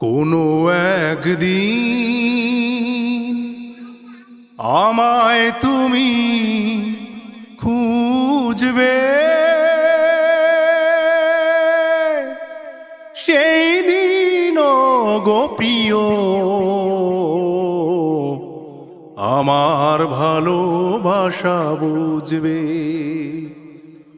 কোনো একদিন আমায় তুমি খুঁজবে। সেই দিন গো প্রিয় আমার ভালোবাসা বুঝবে।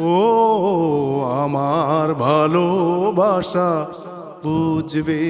ও আমার ভালোবাসা বুঝবে।